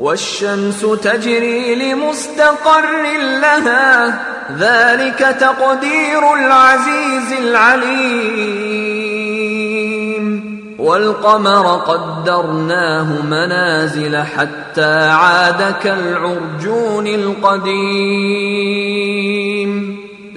والشمس تجري لمستقر لها ذلك تقدير العزيز العليم. والقمر قدرناه منازل حتى عاد كالعرجون القديم.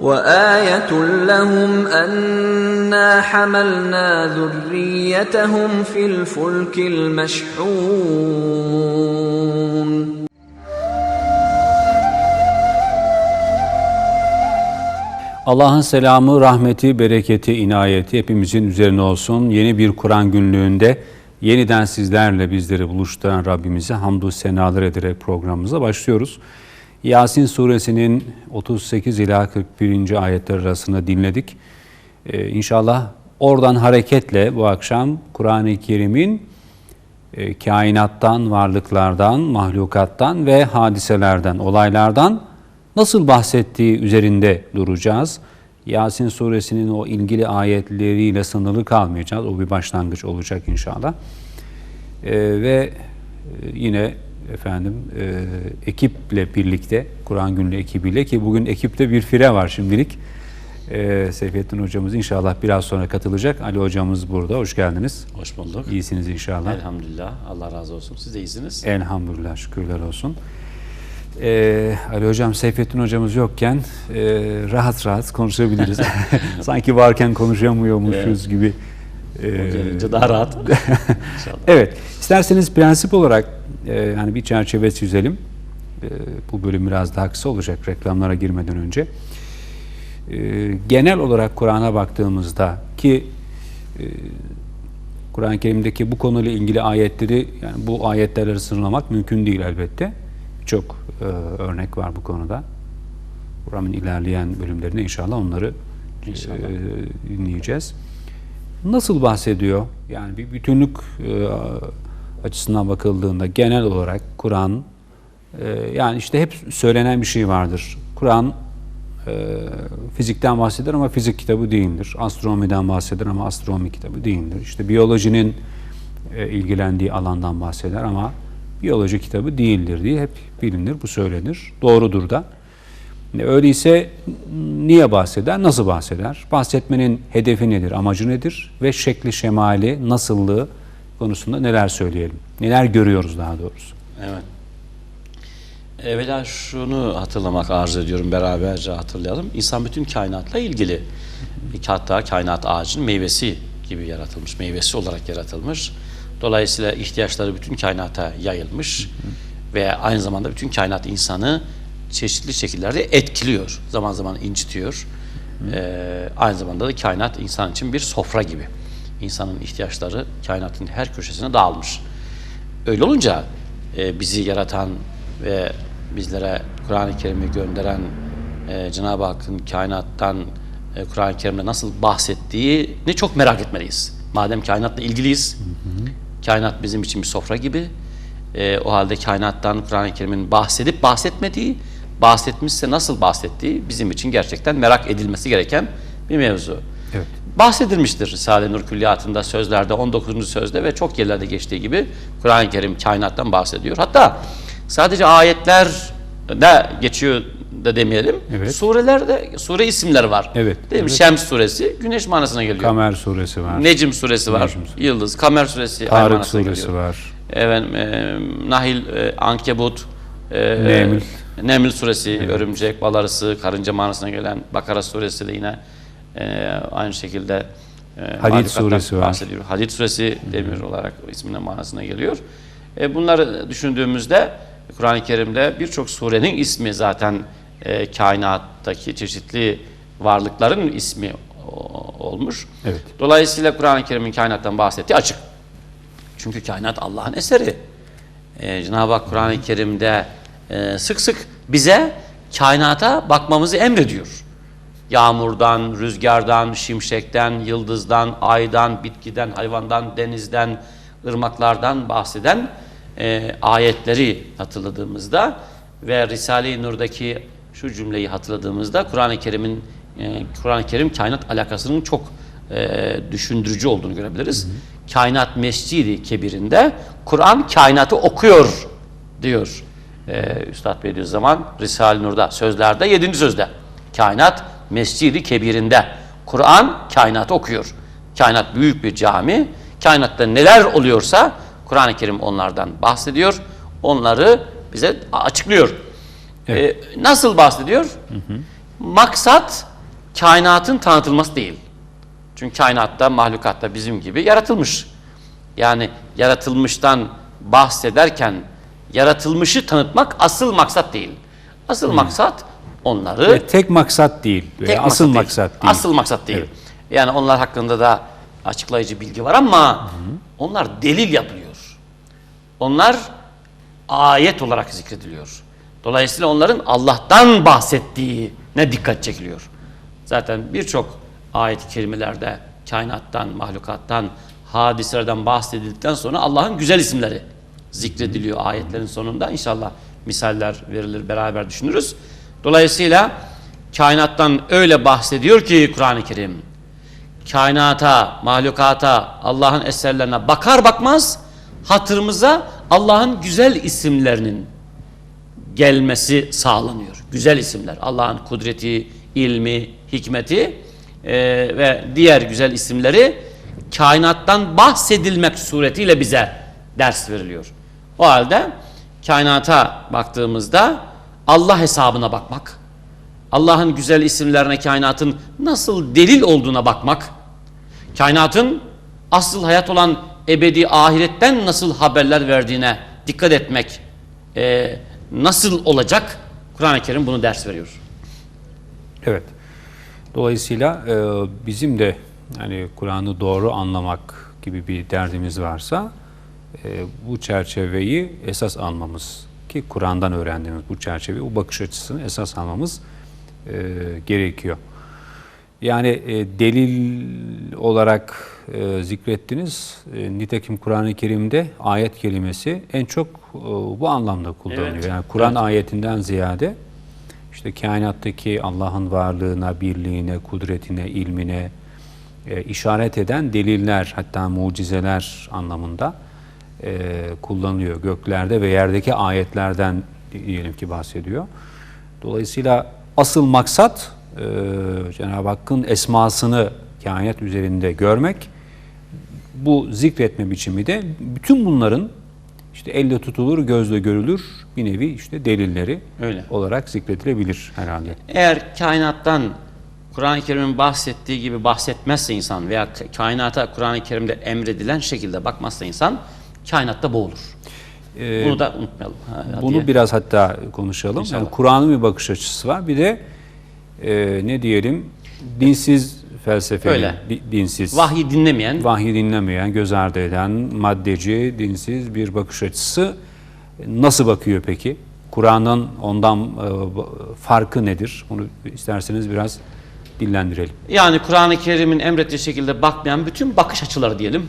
وآية لهم أنا حملنا ذريتهم في الفلك المشحون Allah'ın selamı, rahmeti, bereketi, inayeti hepimizin üzerine olsun. Yeni bir Kur'an günlüğünde yeniden sizlerle bizleri buluşturan Rabbimize hamdü senalar ederek programımıza başlıyoruz. Yasin suresinin 38 ila 41. ayetler arasında dinledik. Ee, inşallah oradan hareketle bu akşam Kur'an-ı Kerim'in e, kainattan, varlıklardan, mahlukattan ve hadiselerden, olaylardan nasıl bahsettiği üzerinde duracağız. Yasin suresinin o ilgili ayetleriyle sınırlı kalmayacağız. O bir başlangıç olacak inşallah. Ee, ve e, yine efendim e, ekiple birlikte, Kur'an günlüğü ekibiyle ki bugün ekipte bir fire var şimdilik. Ee, Seyfettin hocamız inşallah biraz sonra katılacak. Ali hocamız burada. Hoş geldiniz. Hoş bulduk. İyisiniz inşallah. Elhamdülillah. Allah razı olsun. Siz de iyisiniz. Elhamdülillah şükürler olsun. Ee, Ali hocam, Seyfettin hocamız yokken e, rahat rahat konuşabiliriz. Sanki varken konuşamıyormuşuz gibi. Ee, gelince daha rahat. Evet, isterseniz prensip olarak e, yani bir çerçeve çizelim. E, bu bölüm biraz daha kısa olacak reklamlara girmeden önce. E, genel olarak Kur'an'a baktığımızda ki e, Kur'an-ı Kerim'deki bu konuyla ilgili ayetleri yani bu ayetlerle sınırlamak mümkün değil elbette. Çok e, örnek var bu konuda. Kur'an'ın ilerleyen bölümlerinde inşallah onları İnşallah. e, dinleyeceğiz. Nasıl bahsediyor? Yani bir bütünlük e, açısından bakıldığında genel olarak Kur'an e, yani işte hep söylenen bir şey vardır. Kur'an e, fizikten bahseder ama fizik kitabı değildir. Astronomiden bahseder ama astronomi kitabı değildir. İşte biyolojinin ilgilendiği alandan bahseder ama biyoloji kitabı değildir diye hep bilinir, bu söylenir. Doğrudur da. Öyleyse niye bahseder, nasıl bahseder? Bahsetmenin hedefi nedir, amacı nedir ve şekli, şemali, nasıllığı konusunda neler söyleyelim? Neler görüyoruz daha doğrusu? Evet. Evvela şunu hatırlamak arzu ediyorum beraberce hatırlayalım. İnsan bütün kainatla ilgili. Hatta kainat ağacının meyvesi gibi yaratılmış, meyvesi olarak yaratılmış. Dolayısıyla ihtiyaçları bütün kainata yayılmış ve aynı zamanda bütün kainat insanı çeşitli şekillerde etkiliyor. Zaman zaman incitiyor. Ee, aynı zamanda da kainat insan için bir sofra gibi. İnsanın ihtiyaçları kainatın her köşesine dağılmış. Öyle olunca e, bizi yaratan ve bizlere Kur'an-ı Kerim'i gönderen e, Cenab-ı Hakk'ın kainattan e, Kur'an-ı Kerim'de nasıl bahsettiğini çok merak etmeliyiz. Madem kainatla ilgiliyiz, kainat bizim için bir sofra gibi. E, o halde kainattan Kur'an-ı Kerim'in bahsedip bahsetmediği, bahsetmişse nasıl bahsettiği bizim için gerçekten merak edilmesi gereken bir mevzu. Evet. Bahsedilmiştir Risale-i Nur Külliyatı'nda, sözlerde, 19. sözde ve çok yerlerde geçtiği gibi Kur'an-ı Kerim kainattan bahsediyor. Hatta sadece ayetler de geçiyor da demeyelim. Evet. Surelerde sure isimleri var. Evet, Değil mi? evet. Şems suresi güneş manasına geliyor. Kamer suresi var, Necim suresi var. Necm suresi. Yıldız, Kamer suresi Tarık suresi geliyor. var, Efendim, e, Nahil, e, Ankebut, e, Neml. Neml suresi, örümcek, bal arısı, karınca manasına gelen Bakara suresi de yine e, aynı şekilde e, mahlukattan suresi var. bahsediyor. Hadid suresi demir olarak isminin manasına geliyor. E, bunları düşündüğümüzde Kur'an-ı Kerim'de birçok surenin ismi zaten e, kainattaki çeşitli varlıkların ismi olmuş. Evet. Dolayısıyla Kur'an-ı Kerim'in kainattan bahsettiği açık. Çünkü kainat Allah'ın eseri. Ee, Cenab-ı Hak Kur'an-ı Kerim'de e, sık sık bize kainata bakmamızı emrediyor. yağmurdan, rüzgardan, şimşekten, yıldızdan, aydan, bitkiden, hayvandan, denizden, ırmaklardan bahseden e, ayetleri hatırladığımızda ve Risale-i Nur'daki şu cümleyi hatırladığımızda Kur'an-ı Kerim'in e, Kur'an-ı Kerim kainat alakasının çok e, düşündürücü olduğunu görebiliriz. Kainat Mescidi Kebir'inde Kur'an kainatı okuyor diyor. E, Üstad Bediüzzaman Risale-i Nur'da sözlerde 7. sözde. Kainat Mescidi Kebir'inde Kur'an kainatı okuyor. Kainat büyük bir cami. Kainatta neler oluyorsa Kur'an-ı Kerim onlardan bahsediyor. Onları bize açıklıyor. Evet. E, nasıl bahsediyor? Maksat kainatın tanıtılması değil. Çünkü kainatta, mahlukatta bizim gibi yaratılmış. Yani yaratılmıştan bahsederken yaratılmışı tanıtmak asıl maksat değil. Asıl maksat onları Ve tek maksat değil. Tek asıl değil. maksat değil. Asıl maksat değil. Yani onlar hakkında da açıklayıcı bilgi var ama onlar delil yapılıyor. Onlar ayet olarak zikrediliyor. Dolayısıyla onların Allah'tan bahsettiğine dikkat çekiliyor. Zaten birçok ayet-i kerimelerde kainattan, mahlukattan, hadiselerden bahsedildikten sonra Allah'ın güzel isimleri zikrediliyor ayetlerin sonunda. İnşallah misaller verilir, beraber düşünürüz. Dolayısıyla kainattan öyle bahsediyor ki Kur'an-ı Kerim, kainata, mahlukata, Allah'ın eserlerine bakar bakmaz hatırımıza Allah'ın güzel isimlerinin gelmesi sağlanıyor. Güzel isimler. Allah'ın kudreti, ilmi, hikmeti e, ve diğer güzel isimleri kainattan bahsedilmek suretiyle bize ders veriliyor. O halde kainata baktığımızda Allah hesabına bakmak, Allah'ın güzel isimlerine kainatın nasıl delil olduğuna bakmak, kainatın asıl hayat olan ebedi ahiretten nasıl haberler verdiğine dikkat etmek e, nasıl olacak? Kur'an-ı Kerim bunu ders veriyor. Evet. Dolayısıyla e, bizim de yani Kur'an'ı doğru anlamak gibi bir derdimiz varsa e, bu çerçeveyi esas almamız ki Kur'an'dan öğrendiğimiz bu çerçeveyi, bu bakış açısını esas almamız e, gerekiyor. Yani e, delil olarak e, zikrettiniz. E, nitekim Kur'an-ı Kerim'de ayet kelimesi en çok e, bu anlamda kullanılıyor. Evet. Yani Kur'an Evet. ayetinden ziyade işte kainattaki Allah'ın varlığına, birliğine, kudretine, ilmine e, işaret eden deliller hatta mucizeler anlamında e, kullanılıyor. Göklerde ve yerdeki ayetlerden diyelim ki bahsediyor. Dolayısıyla asıl maksat e, Cenab-ı Hakk'ın esmasını kainat üzerinde görmek. Bu zikretme biçimi de bütün bunların işte elle tutulur, gözle görülür bir nevi işte delilleri Öyle. olarak zikredilebilir herhalde. Eğer kainattan Kur'an-ı Kerim'in bahsettiği gibi bahsetmezse insan veya ka- kainata Kur'an-ı Kerim'de emredilen şekilde bakmazsa insan kainatta boğulur. Ee, Bunu da unutmayalım. Ha, Bunu diye. biraz hatta konuşalım. İnşallah. Yani Kur'an'ın bir bakış açısı var. Bir de e, ne diyelim dinsiz felsefeli, Öyle. di- dinsiz, Vahyi dinlemeyen vahyi dinlemeyen, göz ardı eden, maddeci, dinsiz bir bakış açısı nasıl bakıyor peki? Kur'an'ın ondan e, farkı nedir? Onu isterseniz biraz dillendirelim. Yani Kur'an-ı Kerim'in emrettiği şekilde bakmayan bütün bakış açıları diyelim.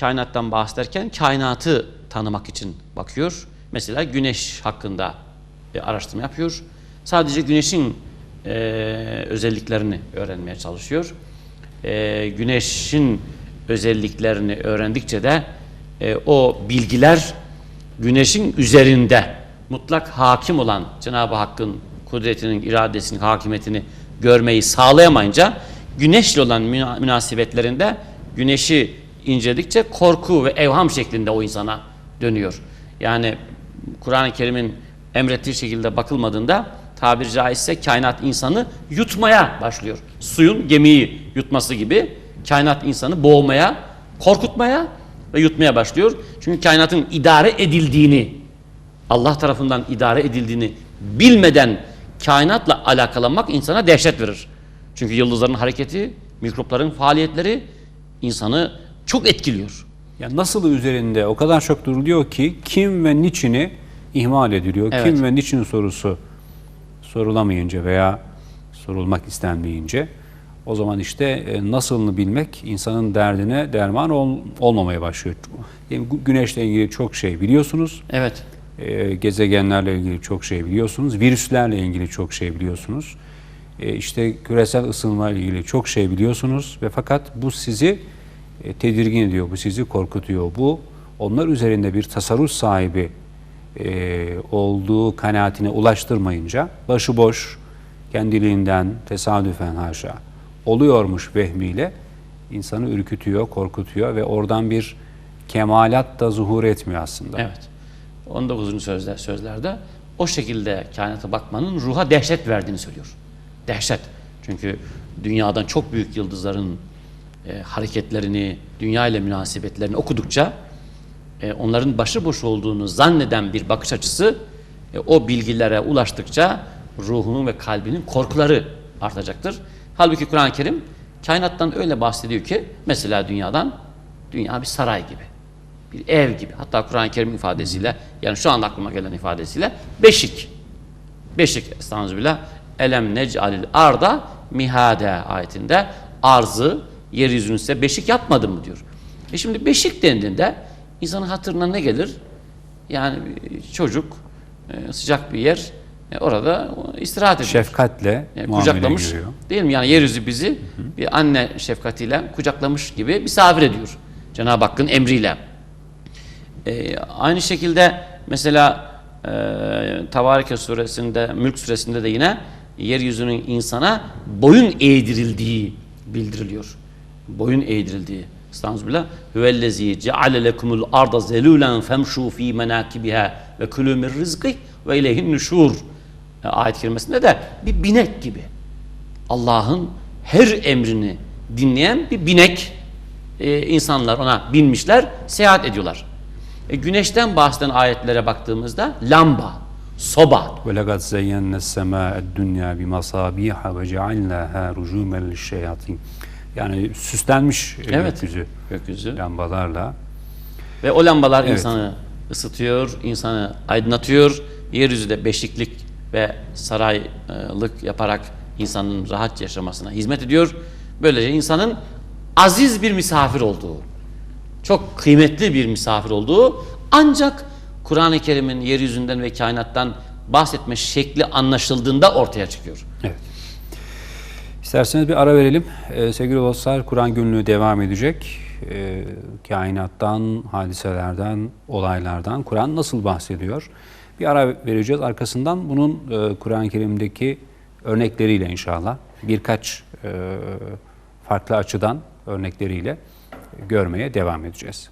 Kainattan bahsederken kainatı tanımak için bakıyor. Mesela güneş hakkında e, araştırma yapıyor. Sadece güneşin e, özelliklerini öğrenmeye çalışıyor. E, güneşin özelliklerini öğrendikçe de e, o bilgiler güneşin üzerinde mutlak hakim olan Cenab-ı Hakk'ın kudretinin, iradesinin, hakimiyetini görmeyi sağlayamayınca güneşle olan müna- münasebetlerinde güneşi inceledikçe korku ve evham şeklinde o insana dönüyor. Yani Kur'an-ı Kerim'in emrettiği şekilde bakılmadığında tabiri caizse kainat insanı yutmaya başlıyor. Suyun gemiyi yutması gibi kainat insanı boğmaya, korkutmaya ve yutmaya başlıyor. Çünkü kainatın idare edildiğini, Allah tarafından idare edildiğini bilmeden kainatla alakalanmak insana dehşet verir. Çünkü yıldızların hareketi, mikropların faaliyetleri insanı çok etkiliyor. Ya nasıl üzerinde o kadar çok duruluyor ki kim ve niçini ihmal ediliyor. Evet. Kim ve niçin sorusu sorulamayınca veya sorulmak istenmeyince o zaman işte e, nasılını bilmek insanın derdine derman ol- olmamaya başlıyor. Yani gü- güneşle ilgili çok şey biliyorsunuz. Evet. E, gezegenlerle ilgili çok şey biliyorsunuz. Virüslerle ilgili çok şey biliyorsunuz. E, işte küresel ısınma ile ilgili çok şey biliyorsunuz ve fakat bu sizi e, tedirgin ediyor, bu sizi korkutuyor. Bu onlar üzerinde bir tasarruf sahibi e, olduğu kanaatine ulaştırmayınca başıboş, kendiliğinden, tesadüfen haşa oluyormuş vehmiyle insanı ürkütüyor, korkutuyor ve oradan bir kemalat da zuhur etmiyor aslında. Evet. 19. sözler, sözlerde o şekilde kainata bakmanın ruha dehşet verdiğini söylüyor. Dehşet. Çünkü dünyadan çok büyük yıldızların e, hareketlerini, dünya ile münasebetlerini okudukça e, onların başıboş olduğunu zanneden bir bakış açısı e, o bilgilere ulaştıkça ruhunun ve kalbinin korkuları artacaktır. Halbuki Kur'an-ı Kerim kainattan öyle bahsediyor ki mesela dünyadan dünya bir saray gibi bir ev gibi. Hatta Kur'an-ı Kerim ifadesiyle yani şu anda aklıma gelen ifadesiyle beşik. Beşik estağfirullah. Elem nec'alil arda mihade ayetinde arzı yeryüzünü size beşik yapmadım mı diyor. E şimdi beşik dendiğinde insanın hatırına ne gelir? Yani çocuk e, sıcak bir yer e, orada istirahat ediyor. Şefkatle Yani muamele kucaklamış görüyor. değil mi? Yani yeryüzü bizi bir anne şefkatiyle kucaklamış gibi misafir ediyor. Cenab-ı Hakk'ın emriyle. Ee, aynı şekilde mesela e, Tavarike suresinde, Mülk suresinde de yine yeryüzünün insana boyun eğdirildiği bildiriliyor Boyun eğdirildiği. Estağfirullah. Huvellezî ceale lekumul arda zelûlen femşû fî menâkibiha ve kulû min rizqih ve ileyhin nuşûr. E, Ayet-i kerimesinde de bir binek gibi. Allah'ın her emrini dinleyen bir binek e, insanlar ona binmişler, seyahat ediyorlar. E, güneşten bahseden ayetlere baktığımızda lamba, soba, وَلَقَدْ زَيَّنَّ السَّمَاءَ الدُّنْيَا بِمَصَابِيحَ وَجَعَلْنَاهَا رُجُومًا لِلشَّيَاطِينَ yani süslenmiş Evet. gökyüzü gökyüzü. lambalarla. Ve o lambalar Evet. insanı ısıtıyor, insanı aydınlatıyor. Yeryüzü de beşiklik ve saraylık yaparak insanın rahat yaşamasına hizmet ediyor. Böylece insanın aziz bir misafir olduğu, çok kıymetli bir misafir olduğu ancak Kur'an-ı Kerim'in yeryüzünden ve kainattan bahsetme şekli anlaşıldığında ortaya çıkıyor. Evet. İsterseniz bir ara verelim. Ee, sevgili dostlar, Kur'an günlüğü devam edecek. Ee, kainattan, hadiselerden, olaylardan Kur'an nasıl bahsediyor? Bir ara vereceğiz. Arkasından bunun e, Kur'an-ı Kerim'deki örnekleriyle inşallah birkaç e, farklı açıdan örnekleriyle görmeye devam edeceğiz.